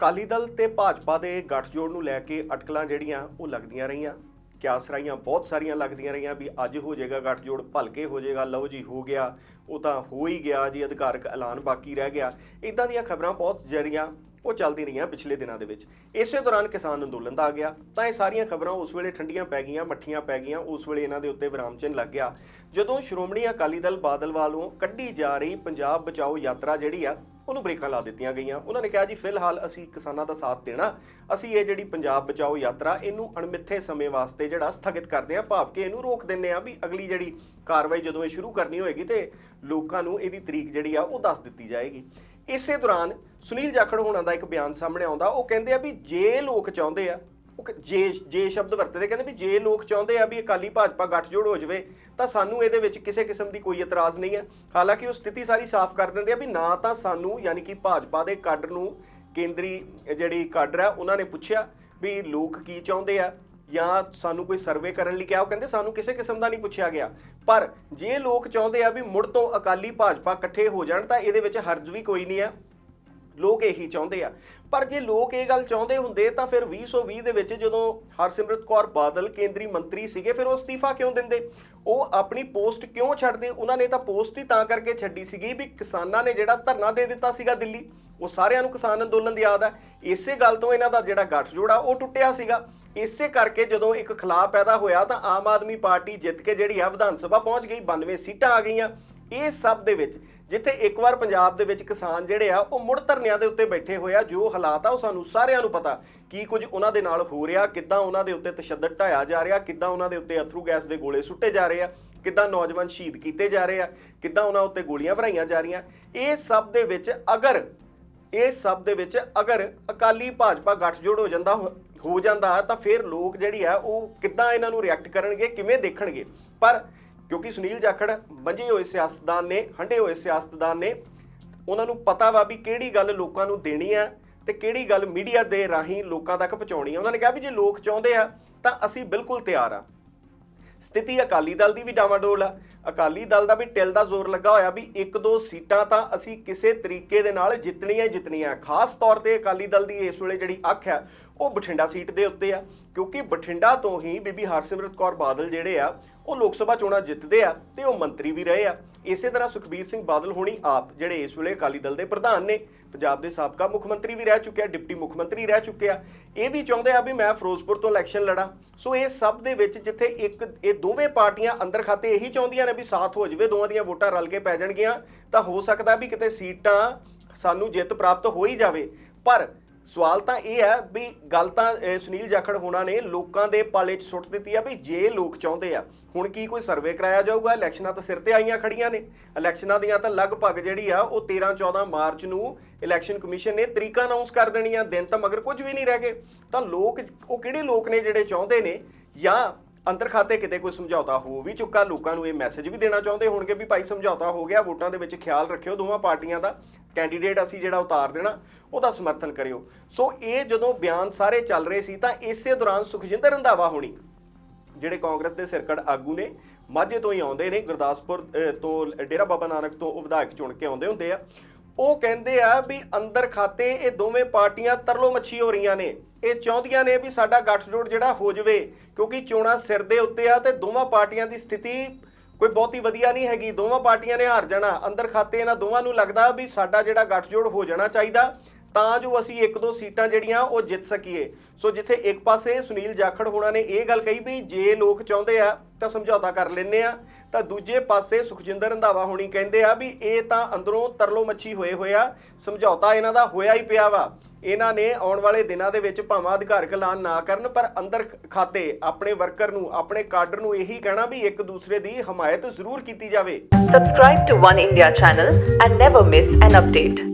ਅਕਾਲੀ ਦਲ ਤੇ ਭਾਜਪਾ ਦੇ ਗੱਠਜੋੜ ਨੂੰ ਲੈ ਕੇ ਅਟਕਲਾਂ ਜਿਹੜੀਆਂ, ਉਹ ਲੱਗਦੀਆਂ ਰਹੀਆਂ। ਕਿਆਸਰਾਈਆਂ ਬਹੁਤ ਸਾਰੀਆਂ ਲੱਗਦੀਆਂ ਰਹੀਆਂ ਵੀ ਅੱਜ ਹੋ ਜਾਏਗਾ ਗੱਠਜੋੜ, ਭਲਕੇ ਹੋ ਜਾਏਗਾ, ਲਓ ਜੀ ਹੋ ਗਿਆ, ਉਹ ਤਾਂ ਹੋ ਹੀ ਗਿਆ ਜੀ, ਅਧਿਕਾਰਕ ਐਲਾਨ ਬਾਕੀ ਰਹਿ ਗਿਆ। ਇਦਾਂ ਦੀਆਂ ਖਬਰਾਂ ਬਹੁਤ ਜਿਹੜੀਆਂ, ਉਹ ਚੱਲਦੀ ਰਹੀਆਂ ਪਿਛਲੇ ਦਿਨਾਂ ਦੇ ਵਿੱਚ। ਇਸੇ ਦੌਰਾਨ ਕਿਸਾਨ ਅੰਦੋਲਨ ਦਾ ਆ ਗਿਆ। ਤਾਂ ਇਹ ਸਾਰੀਆਂ ਖਬਰਾਂ ਉਸ ਵੇਲੇ ਠੰਡੀਆਂ ਪੈ ਗਈਆਂ, ਮੱਠੀਆਂ ਪੈ ਗਈਆਂ, ਉਸ ਵੇਲੇ ਇਹਨਾਂ ਦੇ ਉੱਤੇ ਵਿਰਾਮ ਚਿੰਨ੍ਹ ਲੱਗ ਗਿਆ। ਜਦੋਂ ਸ਼੍ਰੋਮਣੀ ਅਕਾਲੀ ਦਲ ਬਾਦਲ ਵੱਲੋਂ ਕੱਢੀ ਜਾ ਰਹੀ ਪੰਜਾਬ ਬਚਾਓ ਯਾਤਰਾ ਜਿਹੜੀ ਆ ਉਹਨੂੰ ਬ੍ਰੇਕਾਂ ਲਾ ਦਿੱਤੀਆਂ ਗਈਆਂ। ਉਹਨਾਂ ਨੇ ਕਿਹਾ ਜੀ, ਫਿਲਹਾਲ ਅਸੀਂ ਕਿਸਾਨਾਂ ਦਾ ਸਾਥ ਦੇਣਾ। ਅਸੀਂ ਇਹ ਜਿਹੜੀ ਪੰਜਾਬ ਬਚਾਓ ਯਾਤਰਾ, ਇਹਨੂੰ ਅਣਮਿੱਥੇ ਸਮੇਂ ਵਾਸਤੇ ਜਿਹੜਾ ਸਥਗਿਤ ਕਰਦੇ ਹਾਂ, ਭਾਵ ਕਿ ਇਹਨੂੰ ਰੋਕ ਦਿੰਨੇ ਆ ਵੀ ਅਗਲੀ ਜਿਹੜੀ ਕਾਰਵਾਈ ਜਦੋਂ ਇਹ ਸ਼ੁਰੂ ਕਰਨੀ ਹੋਏਗੀ ਤੇ ਲੋਕਾਂ ਨੂੰ ਇਹਦੀ ਤਰੀਕ ਜਿਹੜੀ ਆ, ਉਹ ਦੱਸ ਦਿੱਤੀ ਜਾਏਗੀ। ਇਸੇ ਦੌਰਾਨ ਸੁਨੀਲ ਜਾਖੜ ਹੋਣਾ ਦਾ ਇੱਕ ਬਿਆਨ ਸਾਹਮਣੇ ਆਉਂਦਾ। ਉਹ ਕਹਿੰਦੇ ਆ ਵੀ ਜੇ ਲੋਕ ਚਾਹੁੰਦੇ ਆ ਉਹ ਕ- ਜੇ ਜੇ ਸ਼ਬਦ ਵਰਤਦੇ, ਕਹਿੰਦੇ ਵੀ ਜੇ ਲੋਕ ਚਾਹੁੰਦੇ ਆ ਵੀ ਅਕਾਲੀ ਭਾਜਪਾ ਗੱਠਜੋੜ ਹੋ ਜਾਵੇ, ਤਾਂ ਸਾਨੂੰ ਇਹਦੇ ਵਿੱਚ ਕਿਸੇ ਕਿਸਮ ਦੀ ਕੋਈ ਇਤਰਾਜ਼ ਨਹੀਂ ਹੈ। ਹਾਲਾਂਕਿ ਉਹ ਸਥਿਤੀ ਸਾਰੀ ਸਾਫ਼ ਕਰ ਦਿੰਦੇ ਆ ਵੀ ਨਾ ਤਾਂ ਸਾਨੂੰ ਯਾਨੀ ਕਿ ਭਾਜਪਾ ਦੇ ਕਾਡਰ ਨੂੰ ਕੇਂਦਰੀ ਜਿਹੜੀ ਕਾਡਰ ਆ ਉਹਨਾਂ ਨੇ ਪੁੱਛਿਆ ਵੀ ਲੋਕ ਕੀ ਚਾਹੁੰਦੇ ਆ ਜਾਂ ਸਾਨੂੰ ਕੋਈ ਸਰਵੇ ਕਰਨ ਲਈ ਕਿਹਾ। ਉਹ ਕਹਿੰਦੇ ਸਾਨੂੰ ਕਿਸੇ ਕਿਸਮ ਦਾ ਨਹੀਂ ਪੁੱਛਿਆ ਗਿਆ। ਪਰ ਜੇ ਲੋਕ ਚਾਹੁੰਦੇ ਆ ਵੀ ਮੁੜ ਤੋਂ ਅਕਾਲੀ ਭਾਜਪਾ ਇਕੱਠੇ ਹੋ ਜਾਣ, ਤਾਂ ਇਹਦੇ ਵਿੱਚ ਹਰਜ ਵੀ ਕੋਈ ਨਹੀਂ ਆ ਲੋਕ ਇਹੀ ਚਾਹੁੰਦੇ ਆ। ਪਰ ਜੇ ਲੋਕ ਇਹ ਗੱਲ ਚਾਹੁੰਦੇ ਹੁੰਦੇ ਤਾਂ ਫਿਰ 2020 ਦੇ ਵਿੱਚ ਜਦੋਂ ਹਰਸਿਮਰਤ ਕੌਰ ਬਾਦਲ ਕੇਂਦਰੀ ਮੰਤਰੀ ਸੀਗੇ, ਫਿਰ ਉਹ ਅਸਤੀਫਾ ਕਿਉਂ ਦਿੰਦੇ? ਉਹ ਆਪਣੀ ਪੋਸਟ ਕਿਉਂ ਛੱਡਦੇ? ਉਹਨਾਂ ਨੇ ਤਾਂ ਪੋਸਟ ਹੀ ਤਾਂ ਕਰਕੇ ਛੱਡੀ ਸੀਗੀ ਵੀ ਕਿਸਾਨਾਂ ਨੇ ਜਿਹੜਾ ਧਰਨਾ ਦੇ ਦਿੱਤਾ ਸੀਗਾ ਦਿੱਲੀ, ਉਹ ਸਾਰਿਆਂ ਨੂੰ ਕਿਸਾਨ ਅੰਦੋਲਨ ਦੀ ਯਾਦ ਹੈ ਇਸੇ ਗੱਲ ਤੋਂ ਇਹਨਾਂ ਦਾ ਜਿਹੜਾ ਗੱਠਜੋੜ ਆ, ਉਹ ਟੁੱਟਿਆ ਸੀਗਾ। ਇਸੇ ਕਰਕੇ ਜਦੋਂ ਇੱਕ ਖਿਲਾਫ ਪੈਦਾ ਹੋਇਆ ਤਾਂ ਆਮ ਆਦਮੀ ਪਾਰਟੀ ਜਿੱਤ ਕੇ ਜਿਹੜੀ ਆ ਵਿਧਾਨ ਸਭਾ ਪਹੁੰਚ ਗਈ 92 ਸੀਟਾਂ ਆ ਗਈਆਂ। ਇਹ ਸਭ ਦੇ ਵਿੱਚ, ਜਿੱਥੇ ਇੱਕ ਵਾਰ ਪੰਜਾਬ ਦੇ ਵਿੱਚ ਕਿਸਾਨ ਜਿਹੜੇ ਆ, ਉਹ ਮੁੜ ਧਰਨਿਆਂ ਦੇ ਉੱਤੇ ਬੈਠੇ ਹੋਏ ਆ, ਜੋ ਹਾਲਾਤ ਆ, ਉਹ ਸਾਨੂੰ ਸਾਰਿਆਂ ਨੂੰ ਪਤਾ ਕੀ ਕੁਝ ਉਹਨਾਂ ਦੇ ਨਾਲ ਹੋ ਰਿਹਾ, ਕਿੱਦਾਂ ਉਹਨਾਂ ਦੇ ਉੱਤੇ ਤਸ਼ੱਦਦ ਢਾਇਆ ਜਾ ਰਿਹਾ, ਕਿੱਦਾਂ ਉਹਨਾਂ ਦੇ ਉੱਤੇ ਅਥਰੂ ਗੈਸ ਦੇ ਗੋਲੇ ਸੁੱਟੇ ਜਾ ਰਹੇ ਆ, ਕਿੱਦਾਂ ਨੌਜਵਾਨ ਸ਼ਹੀਦ ਕੀਤੇ ਜਾ ਰਹੇ ਆ, ਕਿੱਦਾਂ ਉਹਨਾਂ ਉੱਤੇ ਗੋਲੀਆਂ ਭਰਾਈਆਂ ਜਾ ਰਹੀਆਂ। ਇਹ ਸਭ ਦੇ ਵਿੱਚ ਅਗਰ, ਇਹ ਸਭ ਦੇ ਵਿੱਚ ਅਗਰ ਅਕਾਲੀ ਭਾਜਪਾ ਗੱਠਜੋੜ ਹੋ ਜਾਂਦਾ, ਹੋ- ਹੋ ਜਾਂਦਾ, ਤਾਂ ਫਿਰ ਲੋਕ ਜਿਹੜੀ ਆ, ਉਹ ਕਿੱਦਾਂ ਇਹਨਾਂ ਨੂੰ ਰਿਐਕਟ ਕਰਨਗੇ, ਕਿਵੇਂ ਦੇਖਣਗੇ? ਪਰ ਕਿਉਂਕਿ ਸੁਨੀਲ ਜਾਖੜ ਬੰਝੇ ਹੋਏ ਸਿਆਸਤਦਾਨ ਨੇ ਹੰਡੇ ਹੋਏ ਸਿਆਸਤਦਾਨ ਨੇ, ਉਹਨਾਂ ਨੂੰ ਪਤਾ ਵਾ ਵੀ ਕਿਹੜੀ ਗੱਲ ਲੋਕਾਂ ਨੂੰ ਦੇਣੀ ਆ ਤੇ ਕਿਹੜੀ ਗੱਲ ਮੀਡੀਆ ਦੇ ਰਾਹੀਂ ਲੋਕਾਂ ਤੱਕ ਪਹੁੰਚਾਉਣੀ ਆ। ਉਹਨਾਂ ਨੇ ਕਿਹਾ ਵੀ ਜੇ ਲੋਕ ਚਾਹੁੰਦੇ ਆ ਤਾਂ ਅਸੀਂ ਬਿਲਕੁਲ ਤਿਆਰ ਆ। ਸਥਿਤੀ ਅਕਾਲੀ ਦਲ ਦੀ ਵੀ ਡਾਵਾਡੋਲ ਆ ਅਕਾਲੀ ਦਲ ਦਾ ਵੀ ਟਿਲ ਦਾ ਜ਼ੋਰ ਲੱਗਾ ਹੋਇਆ ਵੀ ਇੱਕ ਦੋ ਸੀਟਾਂ ਤਾਂ ਅਸੀਂ ਕਿਸੇ ਤਰੀਕੇ ਦੇ ਨਾਲ ਜਿੱਤਣੀਆਂ ਹੀ ਜਿੱਤਣੀਆਂ। ਖਾਸ ਤੌਰ ਤੇ ਅਕਾਲੀ ਦਲ ਦੀ ਇਸ ਵੇਲੇ ਜਿਹੜੀ ਅੱਖ ਹੈ, ਉਹ ਬਠਿੰਡਾ ਸੀਟ ਦੇ ਉੱਤੇ ਆ। ਕਿਉਂਕਿ ਬਠਿੰਡਾ ਤੋਂ ਹੀ ਬੀਬੀ ਹਰਸਿਮਰਤ ਕੌਰ ਬਾਦਲ ਜਿਹੜੇ ਆ, ਉਹ ਲੋਕ ਸਭਾ ਚੋਣਾਂ ਜਿੱਤਦੇ ਆ ਤੇ ਉਹ ਮੰਤਰੀ ਵੀ ਰਹੇ ਆ। ਇਸੇ ਤਰ੍ਹਾਂ ਸੁਖਬੀਰ ਸਿੰਘ ਬਾਦਲ ਹੋਣੀ ਆਪ ਜਿਹੜੇ ਇਸ ਵੇਲੇ ਅਕਾਲੀ ਦਲ ਦੇ ਪ੍ਰਧਾਨ ਨੇ, ਪੰਜਾਬ ਦੇ ਸਾਬਕਾ ਮੁੱਖ ਮੰਤਰੀ ਵੀ ਰਹਿ ਚੁੱਕੇ ਆ, ਡਿਪਟੀ ਮੁੱਖ ਮੰਤਰੀ ਰਹਿ ਚੁੱਕੇ ਆ। ਇਹ ਵੀ ਚਾਹੁੰਦੇ ਆ ਵੀ ਮੈਂ ਫਿਰੋਜ਼ਪੁਰ ਤੋਂ ਇਲੈਕਸ਼ਨ ਲੜਾਂ। ਸੋ ਇਹ ਸਭ ਦੇ ਵਿੱਚ ਜਿੱਥੇ ਇੱਕ, ਇਹ ਦੋਵੇਂ ਪਾਰਟੀਆਂ ਅੰਦਰ ਖਾਤੇ ਇਹੀ ਚਾਹੁੰਦੀਆਂ ਨੇ ਵੀ ਸਾਥ ਹੋ ਜਾਵੇ, ਦੋਵਾਂ ਦੀਆਂ ਵੋਟਾਂ ਰਲ ਕੇ ਪੈ ਜਾਣਗੀਆਂ, ਤਾਂ ਹੋ ਸਕਦਾ ਵੀ ਕਿਤੇ ਸੀਟਾਂ ਸਾਨੂੰ ਜਿੱਤ ਪ੍ਰਾਪਤ ਹੋ ਹੀ ਜਾਵੇ। ਪਰ ਸਵਾਲ ਤਾਂ ਇਹ ਹੈ ਵੀ ਗੱਲ ਤਾਂ ਸੁਨੀਲ ਜਾਖੜ ਹੋਣਾ ਨੇ ਲੋਕਾਂ ਦੇ ਪਾਲੇ 'ਚ ਸੁੱਟ ਦਿੱਤੀ ਆ ਵੀ ਜੇ ਲੋਕ ਚਾਹੁੰਦੇ ਆ, ਹੁਣ ਕੀ ਕੋਈ ਸਰਵੇ ਕਰਾਇਆ ਜਾਊਗਾ? ਇਲੈਕਸ਼ਨਾਂ ਤਾਂ ਸਿਰ ਤੇ ਆਈਆਂ ਖੜੀਆਂ ਨੇ। ਇਲੈਕਸ਼ਨਾਂ ਦੀਆਂ ਤਾਂ ਲਗਭਗ ਜਿਹੜੀ ਆ, ਉਹ 13 14 ਮਾਰਚ ਨੂੰ ਇਲੈਕਸ਼ਨ ਕਮਿਸ਼ਨ ਨੇ ਤਰੀਕਾ ਅਨਾਉਂਸ ਕਰ ਦੇਣੀਆਂ, ਦਿਨ ਤਾਂ ਮਗਰ ਕੁਝ ਵੀ ਨਹੀਂ ਰਹਿ ਗਏ। ਤਾਂ ਲੋਕ, ਉਹ ਕਿਹੜੇ ਲੋਕ ਨੇ ਜਿਹੜੇ ਚਾਹੁੰਦੇ ਨੇ? ਜਾਂ ਅੰਦਰ ਖਾਤੇ ਕਿਤੇ ਕੋਈ ਸਮਝੌਤਾ ਹੋ ਵੀ ਚੁੱਕਾ, ਲੋਕਾਂ ਨੂੰ ਇਹ ਮੈਸੇਜ ਵੀ ਦੇਣਾ ਚਾਹੁੰਦੇ ਹੋਣਗੇ ਵੀ ਭਾਈ ਸਮਝੌਤਾ ਹੋ ਗਿਆ, ਵੋਟਾਂ ਦੇ ਵਿੱਚ ਖਿਆਲ ਰੱਖਿਓ ਦੋਵਾਂ ਪਾਰਟੀਆਂ ਦਾ ਕੈਂਡੀਡੇਟ ਅਸੀਂ ਜਿਹੜਾ ਉਤਾਰ ਦੇਣਾ, ਉਹਦਾ ਸਮਰਥਨ ਕਰਿਓ। ਸੋ ਇਹ ਜਦੋਂ ਬਿਆਨ ਸਾਰੇ ਚੱਲ ਰਹੇ ਸੀ ਤਾਂ ਇਸੇ ਦੌਰਾਨ ਸੁਖਜਿੰਦਰ ਰੰਧਾਵਾ ਹੋਣੀ, ਜਿਹੜੇ ਕਾਂਗਰਸ ਦੇ ਸਿਰਕੜ ਆਗੂ ਨੇ, ਮਾਝੇ ਤੋਂ ਹੀ ਆਉਂਦੇ ਨੇ, ਗੁਰਦਾਸਪੁਰ ਤੋਂ ਡੇਰਾ ਬਾਬਾ ਨਾਨਕ ਤੋਂ ਉਹ ਵਿਧਾਇਕ ਚੁਣ ਕੇ ਆਉਂਦੇ ਹੁੰਦੇ ਆ। ਉਹ ਕਹਿੰਦੇ ਆ ਵੀ ਅੰਦਰ ਖਾਤੇ ਇਹ ਦੋਵੇਂ ਪਾਰਟੀਆਂ ਤਰਲੋ ਮੱਛੀ ਹੋ ਰਹੀਆਂ ਨੇ। ਇਹ ਚਾਹੁੰਦੀਆਂ ਨੇ ਵੀ ਸਾਡਾ ਗੱਠਜੋੜ ਜਿਹੜਾ ਹੋ ਜਾਵੇ, ਕਿਉਂਕਿ ਚੋਣਾਂ ਸਿਰ ਦੇ ਉੱਤੇ ਆ ਤੇ ਦੋਵਾਂ ਪਾਰਟੀਆਂ ਦੀ ਸਥਿਤੀ ਕੋਈ ਬਹੁਤੀ ਵਧੀਆ ਨਹੀਂ ਹੈਗੀ। ਦੋਵਾਂ ਪਾਰਟੀਆਂ ਨੇ ਹਾਰ ਜਾਣਾ। ਅੰਦਰ ਖਾਤੇ ਇਹਨਾਂ ਦੋਵਾਂ ਨੂੰ ਲੱਗਦਾ ਵੀ ਸਾਡਾ ਜਿਹੜਾ ਗੱਠਜੋੜ ਹੋ ਜਾਣਾ ਚਾਹੀਦਾ। ਤਾਂ ਜੋ ਅਸੀਂ ਇੱਕ ਦੋ ਸੀਟਾਂ ਜਿਹੜੀਆਂ ਉਹ ਜਿੱਤ ਸਕੀਏ। ਸੋ ਜਿੱਥੇ ਇੱਕ ਪਾਸੇ ਸੁਨੀਲ ਜਾਖੜ ਹੋਣਾ ਨੇ ਇਹ ਗੱਲ ਕਹੀ ਵੀ ਜੇ ਲੋਕ ਚਾਹੁੰਦੇ ਆ ਤਾਂ ਸਮਝੌਤਾ ਕਰ ਲੈਨੇ ਆ, ਤਾਂ ਦੂਜੇ ਪਾਸੇ ਸੁਖਜਿੰਦਰ ਰੰਧਾਵਾ ਹੋਣੀ ਕਹਿੰਦੇ ਆ ਵੀ ਇਹ ਤਾਂ ਅੰਦਰੋਂ ਤਰਲੋ ਮੱਛੀ ਹੋਏ ਹੋਇਆ ਸਮਝੌਤਾ ਇਹਨਾਂ ਦਾ ਹੋਇਆ ਹੀ ਪਿਆ ਵਾ। ਇਹਨਾਂ ਨੇ ਆਉਣ ਵਾਲੇ ਦਿਨਾਂ ਦੇ ਵਿੱਚ ਭਾਵੇਂ ਅਧਿਕਾਰਕ ਐਲਾਨ ਨਾ ਕਰਨ, ਪਰ ਅੰਦਰ ਖਾਤੇ ਆਪਣੇ ਵਰਕਰ ਨੂੰ, ਆਪਣੇ ਕਾਡਰ ਨੂੰ ਇਹੀ ਕਹਿਣਾ ਵੀ ਇੱਕ ਦੂਸਰੇ ਦੀ ਹਮਾਇਤ ਜ਼ਰੂਰ ਕੀਤੀ ਜਾਵੇ। Subscribe to One India channel and never miss an update.